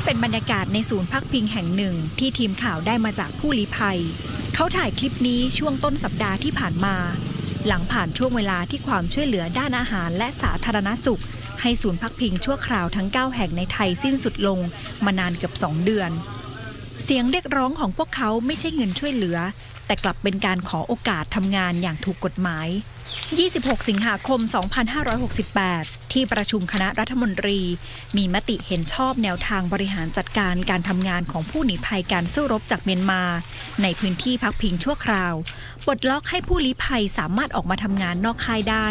นี่เป็นบรรยากาศในศูนย์พักพิงแห่งหนึ่งที่ทีมข่าวได้มาจากผู้ลี้ภัย เขาถ่ายคลิปนี้ช่วงต้นสัปดาห์ที่ผ่านมา หลังผ่านช่วงเวลาที่ความช่วยเหลือด้านอาหารและสาธารณสุข ให้ศูนย์พักพิงชั่วคราวทั้ง 9 แห่งในไทยสิ้นสุดลงมานานเกือบ 2 เดือน เสียงเรียกร้องของพวกเขาไม่ใช่เงินช่วยเหลือ แต่กลับเป็นการขอโอกาสทำงานอย่างถูกกฎหมาย 26 สิงหาคม 2568 ที่ประชุมคณะรัฐมนตรี มีมติเห็นชอบแนวทางบริหารจัดการการทำงานของผู้หนีภัยการสู้รบจากเมียนมา ในพื้นที่พักพิงชั่วคราวปลดล็อกให้ผู้ลี้ภัยสามารถออกมาทำงานนอกค่ายได้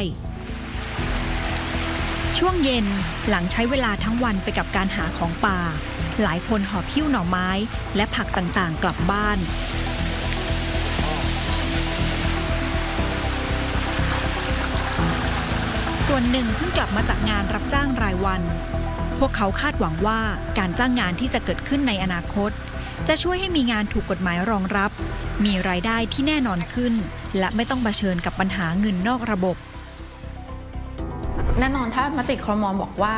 ช่วงเย็นหลังใช้เวลาทั้งวันไปกับการหาของป่า หลายคนหอบหิ้วหน่อไม้ และผักต่างๆ กลับบ้าน ส่วนหนึ่งเพิ่งกลับมาจากงานรับจ้างรายวัน พวกเขาคาดหวังว่าการจ้างงานที่จะเกิดขึ้นในอนาคต จะช่วยให้มีงานถูกกฎหมายรองรับ มีรายได้ที่แน่นอนขึ้น และไม่ต้องเผชิญกับปัญหาเงินนอกระบบ แน่นอนถ้ามติครมบอกว่า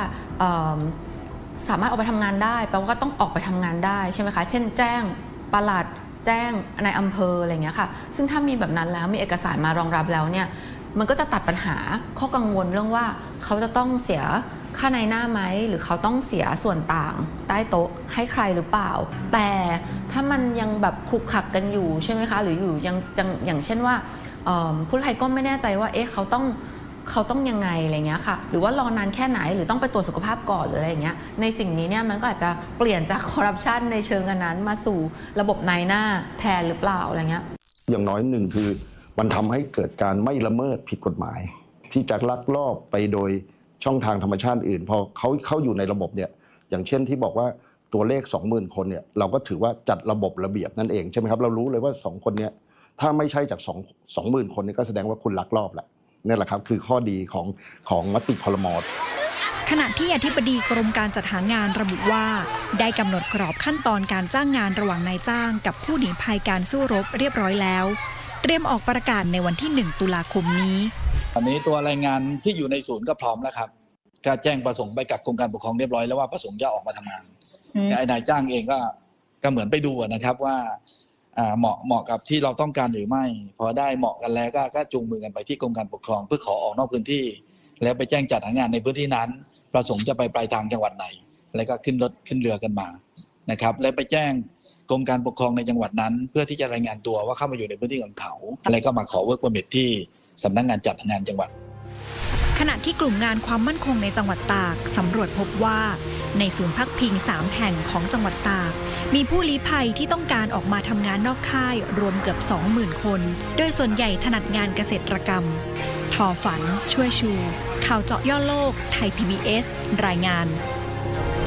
สามารถออกไปทำงานได้แปลว่าก็ต้องออกไปทำงานได้ใช่ไหมคะเช่น แจ้งปลัดแจ้งในอำเภออะไรเงี้ยค่ะ ซึ่งถ้ามีแบบนั้นแล้วมีเอกสารมารองรับแล้วเนี่ย มันก็จะตัดปัญหาข้อกังวลเรื่องว่าเขาจะต้องเสียค่าในหน้าไหมหรือเขาต้องเสียส่วนต่างใต้โต๊ะให้ใครหรือเปล่า แต่ถ้ามันยังแบบคลุกคลักกันอยู่ใช่ไหมคะ หรืออยู่ยังยังอย่างเช่นว่าผู้ภัยก็ไม่แน่ใจว่าเอ๊ะเขาต้องเขาต้องยังไงอะไรเงี้ยค่ะ หรือว่ารอนานแค่ไหนหรือต้องไปตรวจสุขภาพก่อนหรืออะไรเงี้ยในสิ่งนี้เนี่ยมันก็อาจจะเปลี่ยนจากคอร์รัปชันในเชิงอันนั้นมาสู่ระบบนายหน้าแทนหรือเปล่าอะไรเงี้ยอย่างน้อยหนึ่งคือ มันทำให้เกิดการไม่ละเมิดผิดกฎหมาย ที่จะลักลอบไปโดยช่องทางธรรมชาติอื่น พอเขาเข้าอยู่ในระบบเนี่ยอย่างเช่นที่บอกว่าตัวเลข 20,000 คนเนี่ยเราก็ถือว่าจัดระบบระเบียบนั่นเองใช่ไหมครับเรารู้เลยว่า 2 คนเนี่ยถ้าไม่ใช่จาก2 20,000 คนนี่ก็แสดงว่าคุณลักลอบแหละนี่แหละครับคือข้อดีของของมติคลมอขณะที่อธิบดีกรมการจัดหางานระบุว่า ได้กำหนดกรอบขั้นตอนการจ้างงานระหว่างนายจ้าง กับผู้หนีภัยการสู้รบเรียบร้อยแล้ว เตรียมออกประกาศในวันที่ 1 ตุลาคมนี้ตอนนี้ตัวรายงานที่อยู่ในศูนย์ก็พร้อมแล้วครับก็แจ้งประสงค์ไปกับกรมการปกครองเรียบร้อยแล้วว่าประสงค์จะออกมาทำงานแต่ไอ้นายจ้างเองก็ก็เหมือนไปดูนะครับว่าอ่าเหมาะเหมาะกับที่เราต้องการหรือไม่ พอได้เหมาะกันแล้วก็ก็จูงมือกันไปที่กรมการปกครอง เพื่อขอออกนอกพื้นที่ แล้วไปแจ้งจัดหางานในพื้นที่นั้น ประสงค์จะไปปลายทางจังหวัดไหน แล้วก็ขึ้นรถขึ้นเรือกันมานะครับ แล้วไปแจ้ง กรมการปกครองในจังหวัดนั้น เพื่อที่จะรายงานตัวว่าเข้ามาอยู่ในพื้นที่ของเขาแล้วก็มาขอเวิร์ก e อ m i t ที่สำนักงานจัดหางานจังหวัด ขณะที่กลุ่มงานความมั่นคงในจังหวัดตากสำรวจพบว่า ในศูนย์พักพิง 3 แห่งของจังหวัดตาก มีผู้ลี้ภัยที่ต้องการออกมาทำงานนอกค่ายรวมเกือบ 20,000 คน โดยส่วนใหญ่ถนัดงานเกษตรกรรม ทอฝัน ช่วยชู ข่าวเจาะย่อโลก ไทย PBS รายงาน